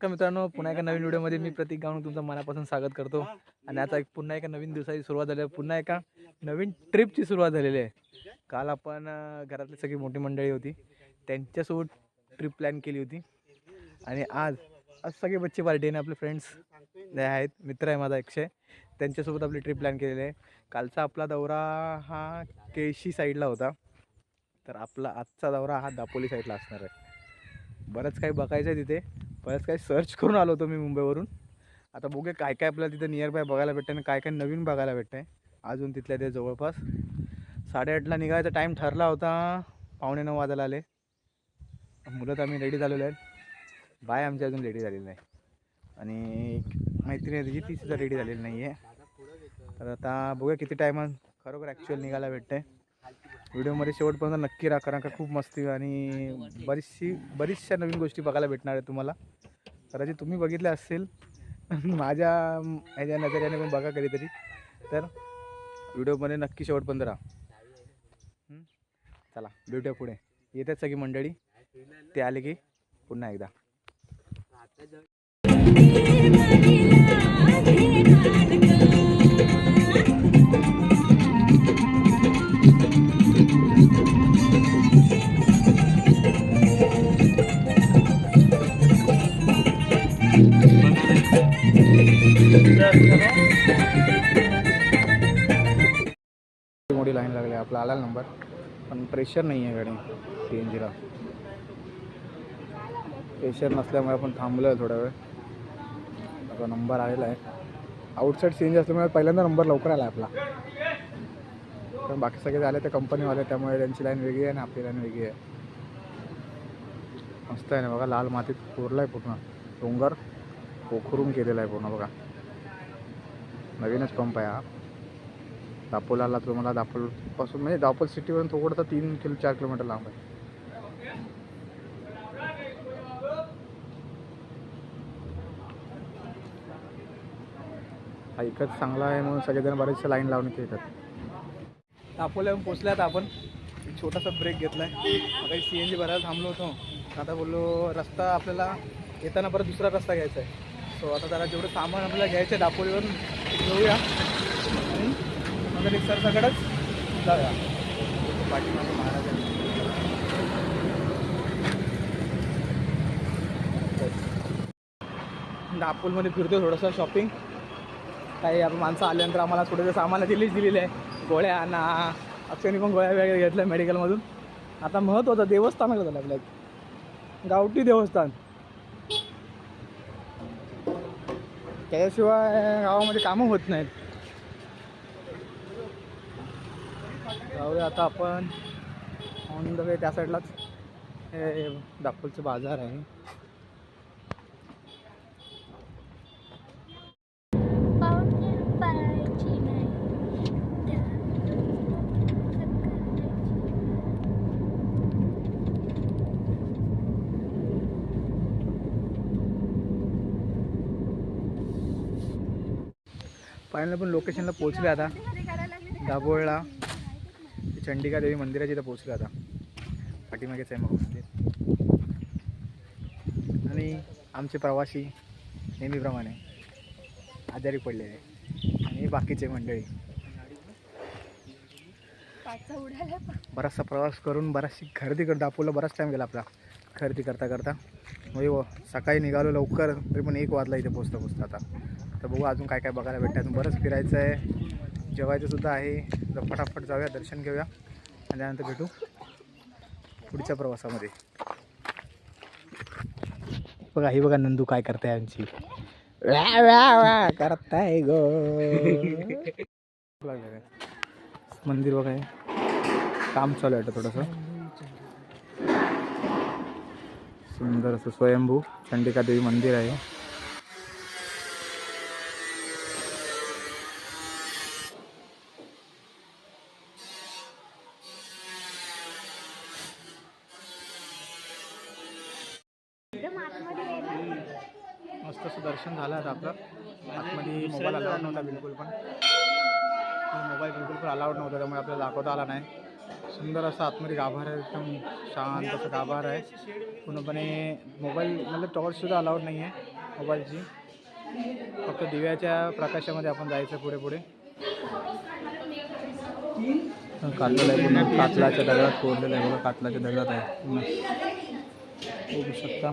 नमस्कार मित्रांनो पुन्हा एका नवीन व्हिडिओमध्ये मी प्रतीक गावून तुमचं मनापासून स्वागत करतो. आणि आता एक पुन्हा एका नवीन दिवसाची सुरुवात झाली आहे. पुन्हा एका नवीन ट्रिपची सुरुवात झालेली आहे. काल आपण घरातली सगळी मोठी मंडळी होती. त्यांच्यासोबत ट्रिप प्लॅन केली होती. आणि आज आज सगळे बच्चे पार्टी आणि आपले फ्रेंड्स जे आहेत मित्र आहे माझा एकशे त्यांच्यासोबत आपली ट्रिप प्लॅन केलेली आहे. कालचा आपला दौरा हा केळशी साईडला होता. तर आपला आजचा दौरा हा दापोली साईडला असणार आहे. बरंच काही बघायचं आहे तिथे. बऱ्याच काही सर्च करून आलो होतो मी मुंबईवरून. आता बघूया काय काय आपल्याला तिथं नियर बाय बघायला भेटतं आणि काय काय नवीन बघायला भेटतं आहे अजून तिथल्या ते जवळपास. साडेआठला निघायचा टाईम ठरला होता. पावणे नऊ वाजायला आले. मुलं तर आम्ही रेडी झालेलो आहेत. बाय आमची अजून रेडी झालेली नाही. आणि मैत्रिणी तिची तीसुद्धा रेडी झालेली नाही आहे तर आता बघूया किती टायमात खरोखर ॲक्च्युअल निघायला भेटतं आहे व्हिडिओमध्ये शेवटपर्यंत नक्की राहा कारण का खूप मस्ती आणि बरीचशी बरीचशा नवीन गोष्टी बघायला भेटणार आहे तुम्हाला. कदाचित तुम्ही बघितल्या असतील. माझ्या ह्याच्या नजरेने पण बघा कधीतरी. तर व्हिडिओमध्ये नक्की शेवटपर्यंत राहा. चला भेटूया पुढे. येतात सगळी मंडळी. ते आले की पुन्हा एकदा. मोठी लाईन लागली आहे. आपला आला नंबर पण प्रेशर नाही आहे गाडी सी एन जीला प्रेशर नसल्यामुळे आपण थांबलो आहे थोडा वेळ. आता नंबर आलेला आहे. आउटसाईड सी एन जी असल्यामुळे पहिल्यांदा नंबर लवकर आला आपला. कारण बाकी सगळे झाले ते कंपनीवाले त्यामुळे त्यांची लाईन वेगळी आहे आणि आपली लाईन वेगळी आहे. मस्त आहे ना बघा लाल मातीत कोरला आहे पूर्ण. डोंगर पोखरून केलेला आहे पूर्ण बघा. नवीनच पंप आहे हा. दापोलाला तुम्हाला दापोलपासून म्हणजे दापोल सिटीवरून थोडंसं तर तीन किलो चार किलोमीटर लांब आहे. हा एकच चांगला आहे म्हणून सगळेजण बरेचसे लाईन लावून इथे येतात. दापोला येऊन पोचल्यात आपण. एक छोटासा ब्रेक घेतला आहे काही सी एन जी भरायला थांबलो होतो. आता बोललो रस्ता आपल्याला येताना परत दुसरा रस्ता घ्यायचा आहे. सो आता जरा जेवढं सामान आपल्याला घ्यायचं आहे दापोलीवरून घेऊया आणि मग एक जाऊया. पाठीमागे महाराज आहे. फिरतो थोडंसं शॉपिंग काही आपण माणसं आल्यानंतर आम्हाला थोडंसं सामान दिलीच दिलेलं आहे. गोळ्या ना अक्षरी पण गोळ्या वगैरे घेतल्या मेडिकलमधून आता महत्त्वाचं देवस्थानाकडे झालं आपल्या गावठी देवस्थान. त्याच्याशिवाय गावामध्ये कामं होत नाहीत जाऊया आता आपण ऑन द वे त्या साईडलाच हे दापोलचं बाजार आहे फायनल पण लोकेशनला पोहोचले आता. दाभोळला. चंडिका देवी मंदिराच्या इथं पोहोचले आता. पाठीमागेच आहे मग मंदिर. आणि आमचे प्रवासी नेहमीप्रमाणे आजारी पडलेले आणि बाकीचे मंडळी. बराचसा प्रवास करून बराचशी खरेदी कर दापोला बराच टाईम गेला आपला. खरेदी करता करता म्हणजे सकाळी निघालो लवकर तरी पण एक वाजला इथे पोचता पोचता आता. तर बघू अजून काय काय बघायला भेटतं. अजून बरंच फिरायचं आहे. जेवायचं सुद्धा आहे. तर फटाफट जाऊया दर्शन घेऊया. आणि त्यानंतर भेटू पुढच्या प्रवासामध्ये. बघा ही बघा नंदू काय करताय आमची. व्या व्या व्या करताय गो. मंदिर बघा काम चालू आहे आता थोडंसं. सुंदर असं स्वयंभू चंडिका देवी मंदिर आहे. झालं आता आपलं. आतमध्ये मोबाईल अलाउड नव्हता बिलकुल पण. मोबाईल बिलकुल पण अलाउड नव्हता त्यामुळे आपल्याला दाखवता आला नाही. सुंदर असं आतमध्ये गाभारा एकदम शांत असं गाभार आहे. पूर्णपणे मोबाईल मतलब टॉर्चसुद्धा अलाउड नाही आहे मोबाईलची फक्त दिव्याच्या प्रकाशामध्ये आपण जायचं पुढे पुढे. कातला आहे पूर्ण कातलाच्या दगडात कोरलेलं आहे बघा कातलाच्या दगडात आहे. बघू शकता.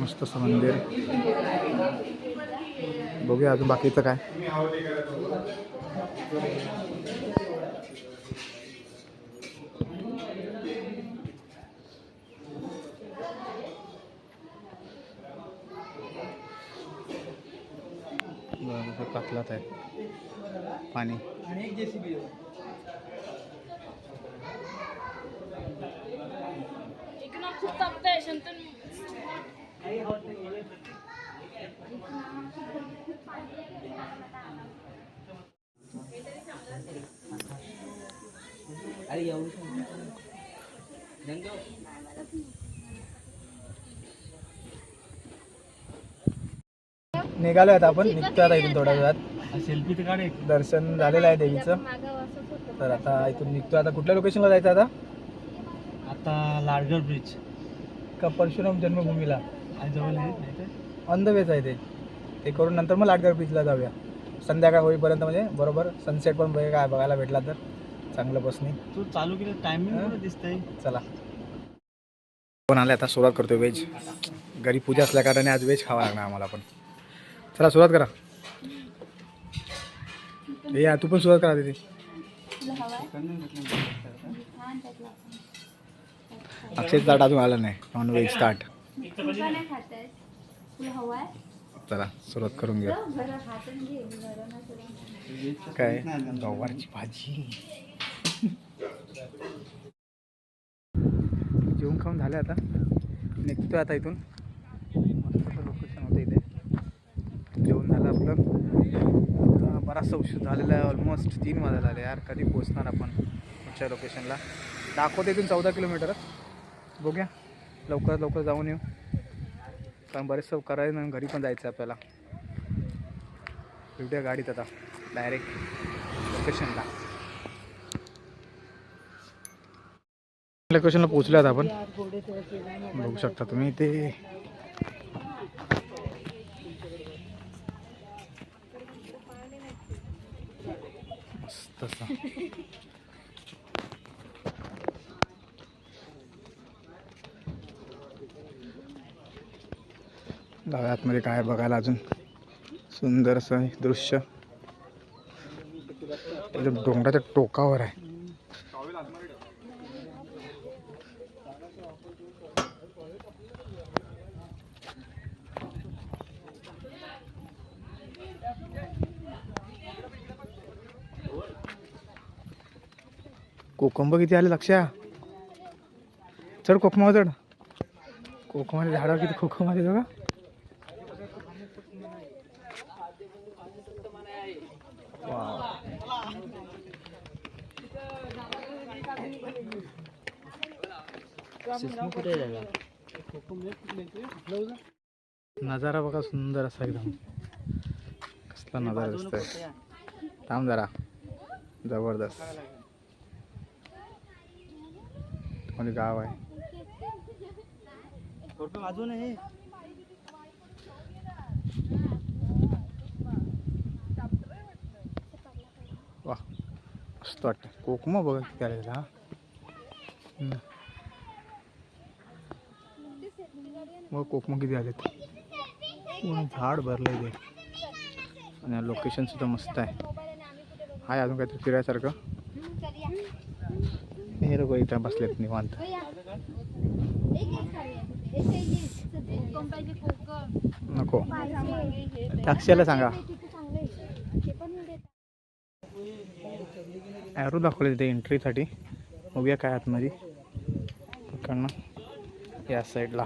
मस्त असं मंदिर. बघूया अजून बाकीचं काय. बघा, कातलात आहे पाणी. निघालो आहेत आपण निघतो आता इथून थोड्या वेळात. सेल्फी दर्शन झालेलं आहे देवीचं. तर आता इथून निघतो आता कुठल्या लोकेशनला जायचं आता? आता लाडगड ब्रिज का परशुराम जन्मभूमीला? आज जवळ ऑन द वेच आहे ते. ते करून नंतर मग लाटगड बीचला जाऊया. संध्याकाळ होईपर्यंत म्हणजे बरोबर सनसेट पण बघ काय बघायला भेटला तर. चांगलं बसनी तू चालू केलं टायमिंग हा? दिसतंय. चला. पण आले आता सुरुवात करतोय व्हेज घरी पूजा असल्या कारणाने आज व्हेज खावा लागणार आम्हाला पण. चला सुरुवात करा. हे या तू पण सुरुवात करा तिथे अक्षय ताट अजून आला नाही. नॉनव्हेज ताट स्टार्ट चला सुरुवात करून घेऊ. काय? गव्हाची भाजी. जेवण खाऊन झालं आता. निघतो आता इथून. मस्त लोकेशन होतं इथे. जेवण झालं आपलं. आता बराचसा उशीर झालेला आहे ऑलमोस्ट तीन वाजायला आले यार. कधी पोचणार आपण? पुढच्या लोकेशनला दाखवते इथून चौदा किलोमीटर. बघूया. लवकर लवकर जाऊन येऊ. कारण बरेचसं करायचं ना घरी पण जायचं आहे आपल्याला. भेटूया गाडीत आता डायरेक्ट लोकेशनला लोकेशनला पोचल्यात आपण. बघू शकता तुम्ही ते मस्त जाऊया आतमध्ये काय बघायला अजून? सुंदर असं दृश्य. डोंगराच्या टोकावर आहे. कोकंब किती आले लक्षा चढ कोकमावर चढ. कोकमाच्या झाडावर किती कोकम आले बघा. नजारा बघा सुंदर असा एकदम. कसला नजारा दिसतोय. थांब जरा. जबरदस्त. कोणी गाव आहे? अजून आहे वा मस्त वाटतं कोकमा बघा किती व हा मग किती आलेत. पूर्ण झाड भरलं ते. आणि लोकेशन सुद्धा मस्त आहे. हाय अजून काहीतरी फिरायसारखं? हे लोक इथं बसलेत निवांत. नको. टॅक्सीला अक्षयला सांगा. ॲरो दाखवले तिथे एंट्रीसाठी बघूया काय आतमध्ये. इकडनं या साईडला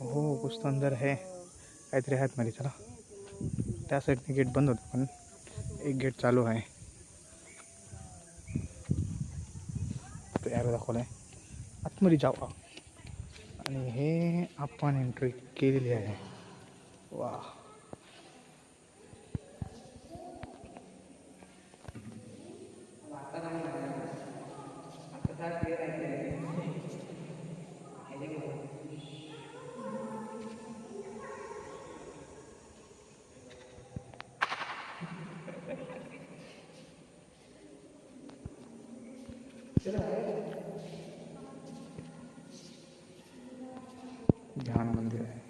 हो कुछ तो अंदर है। काहीतरी आहे आतमध्ये चला। त्या साईडने गेट बंद होतं, पण एक गेट चालू आहे। तयार दाखवलं आहे आतमध्ये जावा आणि हे आपण एंट्री केलेली आहे. वा ध्यान मंदिर आहे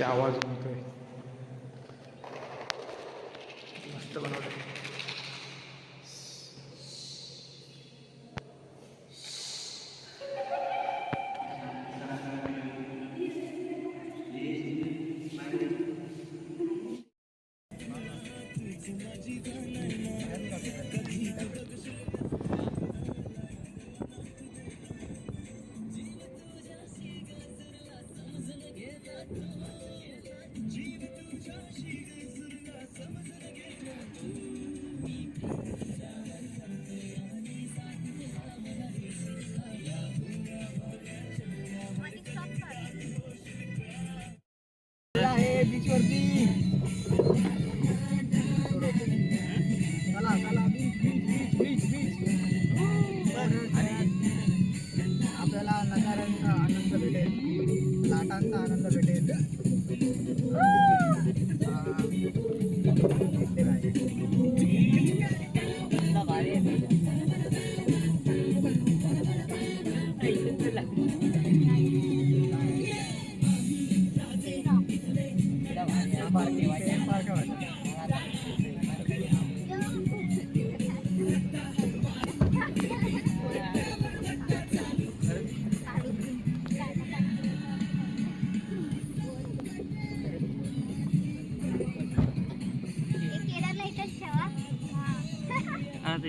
ते आवाज म्हणतोय. मस्त बनवलं भेटेल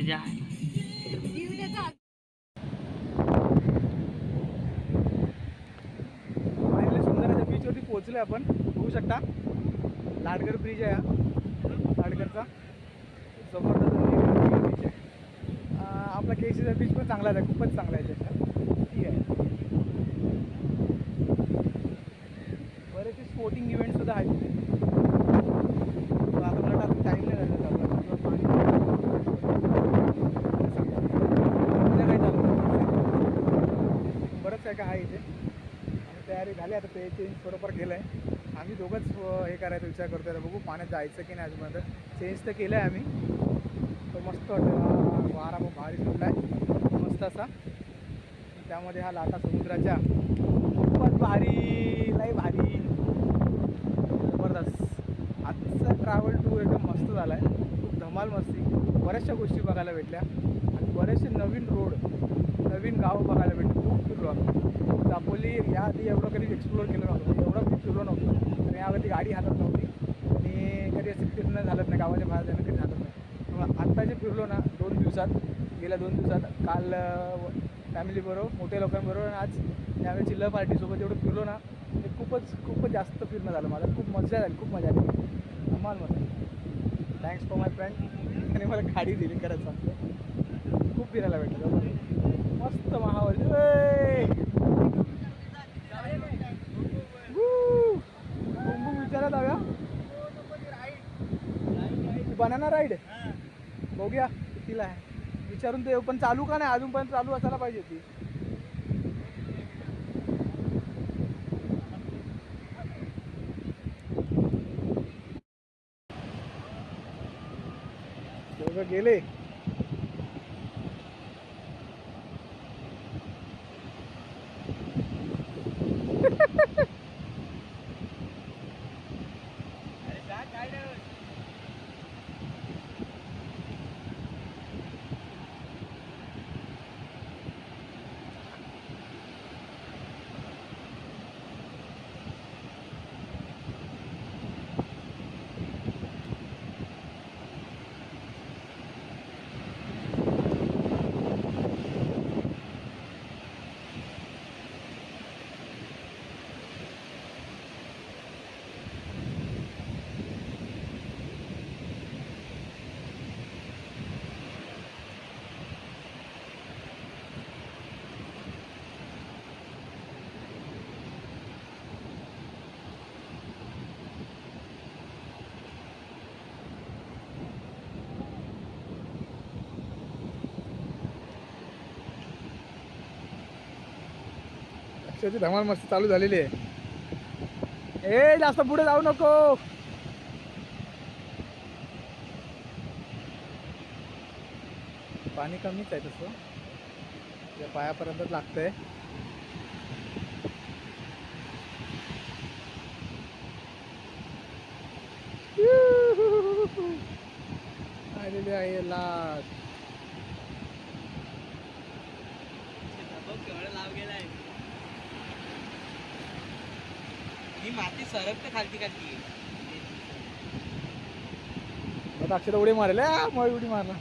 हा. जीव देतो. बीचवरती पोहोचलो आपण. बघू शकता. लाडगर ब्रिज आहे हा. लाडगरचा जबरदस्त बीच आहे. आपला केसीचा बीच पण चांगला आहे. खूपच चांगला आहे त्याचा. ठीक आहे. बरेचसे स्पोर्टिंग इव्हेंट सुद्धा आहेत तिथे तर आता मला वाटतं टाईम नाही झालेला आपला किंवा पाणी संध्याकाळी चालू काय आहे इथे? आणि तयारी झाली आता ते चेंज थोडंफार केलं आहे आम्ही दोघंच हे करायचा विचार करतो आहे बघू पाण्यात जायचं की नाही अजूनपर्यंत. चेंज तर केलं आहे आम्ही. तो मस्त वाटतं. वारा मग भारी सुटला आहे मस्त असा. त्यामध्ये हा लाटा समुद्राच्या. खूपच भारी लय भारी. जबरदस्त. आजचा ट्रॅव्हल टूर एकदम मस्त झाला आहे खूप धमाल मस्ती. बऱ्याचशा गोष्टी बघायला भेटल्या. आणि बरेचसे नवीन रोड नवीन गावं बघायला भेटली खूप फिरलो आम्ही. दापोली याआधी एवढं कधी एक्सप्लोअर केलं नव्हतं. एवढं मी फिरलो नव्हतं. आणि यावरती गाडी हातात नव्हती. आणि कधी असं फिरणं झालं नाही गावाच्या बाहेर जाणं कधी झालं नाही. मग आत्ता जे फिरलो ना दोन दिवसात गेल्या दोन दिवसात काल फॅमिलीबरोबर मोठ्या लोकांबरोबर आणि आज त्यावेळेची ल पार्टीसोबत जेवढं फिरलो ना ते खूपच खूपच जास्त फिरणं झालं मला खूप मजा झाली खूप मजा आली. धमाल मजा थँक्स फॉर माय फ्रेंड आणि मला गाडी दिली खरंच सांगतो. खूप फिरायला भेटलं. ना राईड बघूया कितीला आहे. विचारून ते पण चालू का नाही? अजून पण चालू असायला पाहिजे ती गेले. पक्षाची धमाल मस्त चालू झालेली आहे. ए जास्त पुढे जाऊ नको. पाणी कमीच आहे तसं. त्या पायापर्यंतच लागतंय. आलेली आहे लास्ट ही माती सरकते खालती खालती. आता अक्षर उडी मारेल आ, मग उडी मारला.